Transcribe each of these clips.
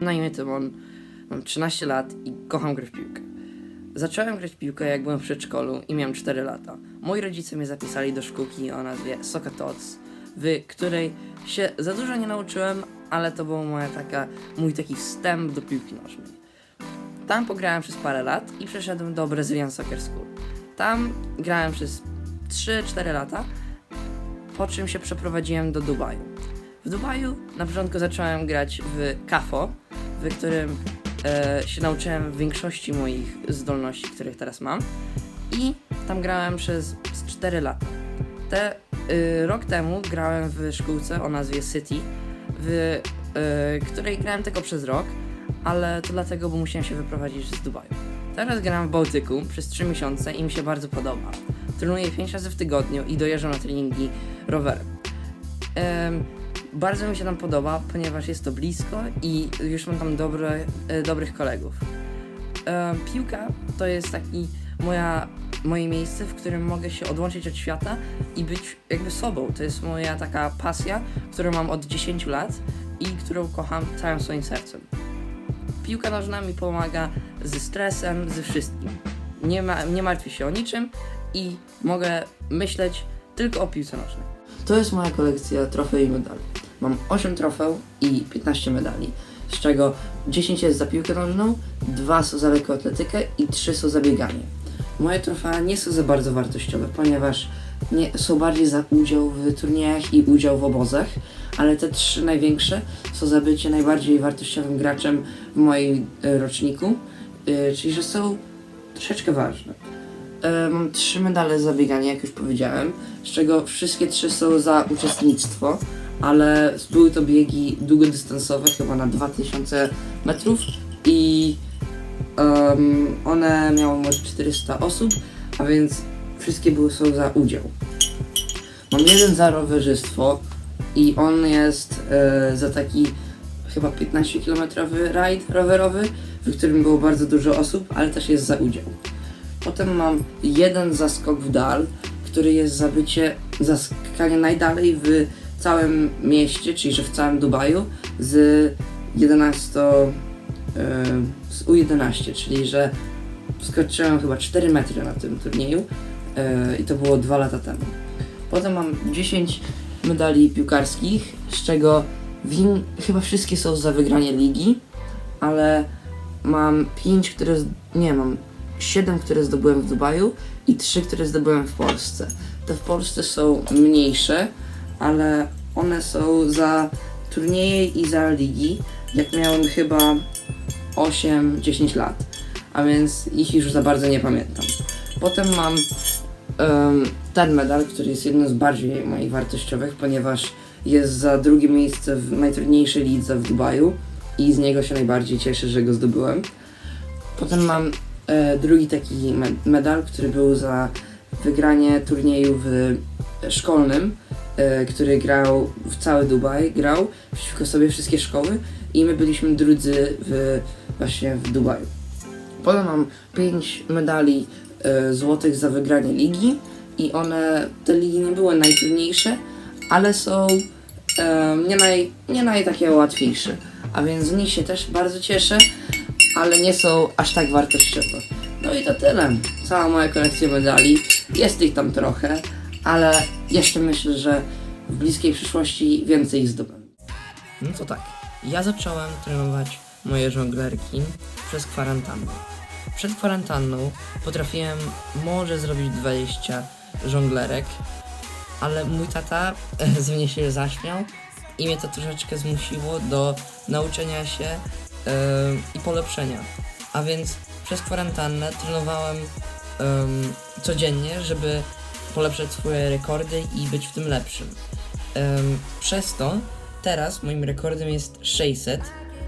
Na imię Tymon, mam 13 lat i kocham grać w piłkę. Zacząłem grać w piłkę jak byłem w przedszkolu i miałem 4 lata. Moi rodzice mnie zapisali do szkółki o nazwie Soccer Tots, w której się za dużo nie nauczyłem, ale to był moja taka, mój taki wstęp do piłki nożnej. Tam pograłem przez parę lat i przeszedłem do Brazilian Soccer School. Tam grałem przez 3-4 lata, po czym się przeprowadziłem do Dubaju. W Dubaju na początku zacząłem grać w KAFO, w którym e, się nauczyłem większości moich zdolności, których teraz mam. I tam grałem przez z 4 lata. Te, y, rok temu grałem w szkółce o nazwie City, w y, której grałem tylko przez rok, ale to dlatego, bo musiałem się wyprowadzić z Dubaju. Teraz gram w Bałtyku przez 3 miesiące i mi się bardzo podoba. Trenuję 5 razy w tygodniu i dojeżdżam na treningi rowerem. Em, bardzo mi się tam podoba, ponieważ jest to blisko i już mam tam dobre, e, dobrych kolegów. Em, piłka to jest taki moja, moje miejsce, w którym mogę się odłączyć od świata i być jakby sobą. To jest moja taka pasja, którą mam od 10 lat i którą kocham całym swoim sercem. Piłka nożna mi pomaga ze stresem, ze wszystkim. Nie, ma, nie martwię się o niczym i mogę myśleć tylko o piłce nożnej. To jest moja kolekcja trofei i medali. Mam 8 trofeł i 15 medali, z czego 10 jest za piłkę nożną, 2 są za lekkoatletykę i 3 są za bieganie. Moje trofea nie są za bardzo wartościowe, ponieważ nie, są bardziej za udział w turniejach i udział w obozach, ale te trzy największe są za bycie najbardziej wartościowym graczem w moim e, roczniku, e, czyli że są troszeczkę ważne. Mam trzy medale za bieganie, jak już powiedziałem, z czego wszystkie trzy są za uczestnictwo, ale były to biegi długodystansowe, chyba na 2000 metrów i em, one miały może 400 osób, a więc wszystkie były są za udział. Mam jeden za rowerzystwo i on jest e, za taki chyba 15-kilometrowy rajd rowerowy, w którym było bardzo dużo osób, ale też jest za udział. Potem mam jeden zaskok w dal, który jest za bycie, za skakanie najdalej w całym mieście, czyli że w całym Dubaju z 11, e, z U11, czyli że skoczyłem chyba 4 metry na tym turnieju e, i to było 2 lata temu. Potem mam 10 medali piłkarskich, z czego win, chyba wszystkie są za wygranie ligi, ale mam 5, które. Nie, mam 7, które zdobyłem w Dubaju i 3, które zdobyłem w Polsce. Te w Polsce są mniejsze, ale one są za turnieje i za ligi, jak miałem chyba 8-10 lat, a więc ich już za bardzo nie pamiętam. Potem mam em, ten medal, który jest jednym z bardziej moich wartościowych, ponieważ jest za drugie miejsce w najtrudniejszej lidze w Dubaju i z niego się najbardziej cieszę, że go zdobyłem. Potem mam drugi taki me- medal, który był za wygranie turnieju w szkolnym, e, który grał w cały Dubaj, grał przeciwko sobie wszystkie szkoły i my byliśmy drudzy w, właśnie w Dubaju. Potem mam 5 medali e, złotych za wygranie ligi i one, te ligi nie były najtrudniejsze, ale są e, nie, naj, nie naj takie łatwiejsze, a więc z nich się też bardzo cieszę, ale nie są aż tak wartościowe. No i to tyle. Cała moja kolekcja medali. Jest ich tam trochę, ale jeszcze myślę, że w bliskiej przyszłości więcej ich zdobędę. No to tak. Ja zacząłem trenować moje żonglerki przez kwarantannę. Przed kwarantanną potrafiłem może zrobić 20 żonglerek, ale mój tata ze mnie się zaśmiał i mnie to troszeczkę zmusiło do nauczenia się e, i polepszenia. A więc przez kwarantannę trenowałem em, codziennie, żeby polepszać swoje rekordy i być w tym lepszym. Em, przez to teraz moim rekordem jest 600,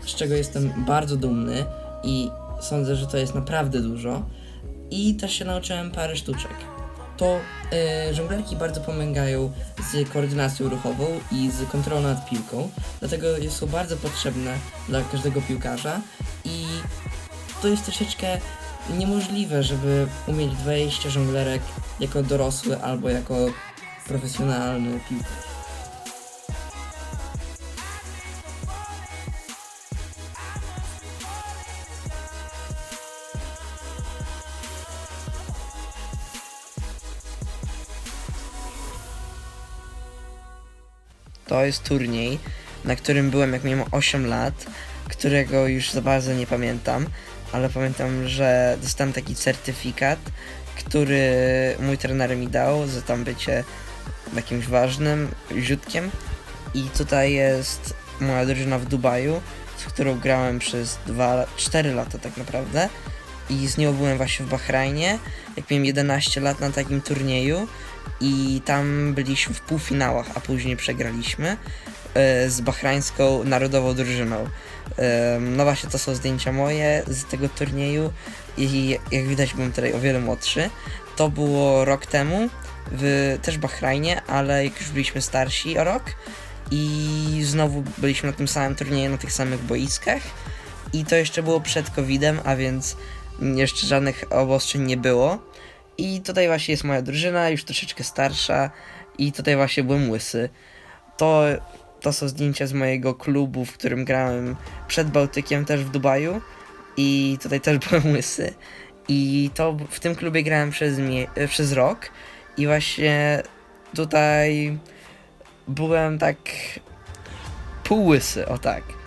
z czego jestem bardzo dumny i sądzę, że to jest naprawdę dużo. I też się nauczyłem parę sztuczek. To y, żonglerki bardzo pomagają z koordynacją ruchową i z kontrolą nad piłką, dlatego są bardzo potrzebne dla każdego piłkarza i to jest troszeczkę niemożliwe, żeby umieć 20 żonglerek jako dorosły albo jako profesjonalny piłkarz. To jest turniej, na którym byłem jak miałem 8 lat, którego już za bardzo nie pamiętam, ale pamiętam, że dostałem taki certyfikat, który mój trener mi dał za tam bycie jakimś ważnym ziutkiem. I tutaj jest moja drużyna w Dubaju, z którą grałem przez 2, 4 lata tak naprawdę. I z nią byłem właśnie w Bahrajnie, jak miałem 11 lat na takim turnieju. I tam byliśmy w półfinałach, a później przegraliśmy e, z bahrańską narodową drużyną. E, No właśnie, to są zdjęcia moje z tego turnieju i jak widać byłem tutaj o wiele młodszy. To było rok temu, w też Bahrajnie, ale jak już byliśmy starsi o rok i znowu byliśmy na tym samym turnieju, na tych samych boiskach i to jeszcze było przed COVID-em, a więc jeszcze żadnych obostrzeń nie było. I tutaj właśnie jest moja drużyna, już troszeczkę starsza i tutaj właśnie byłem łysy. To, to są zdjęcia z mojego klubu, w którym grałem przed Bałtykiem, też w Dubaju i tutaj też byłem łysy. I to w tym klubie grałem przez, e, przez rok i właśnie tutaj byłem tak półłysy, o tak.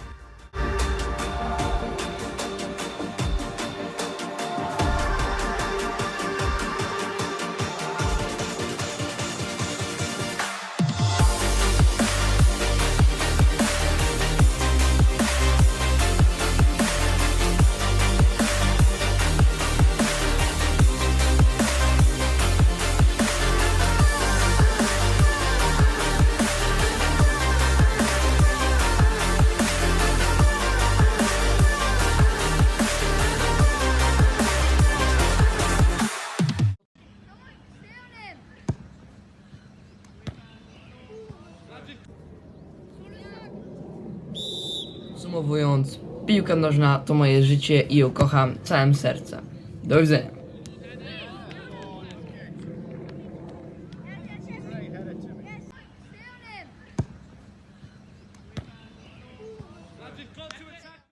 Piłka nożna to moje życie i ją kocham całym sercem. Do widzenia.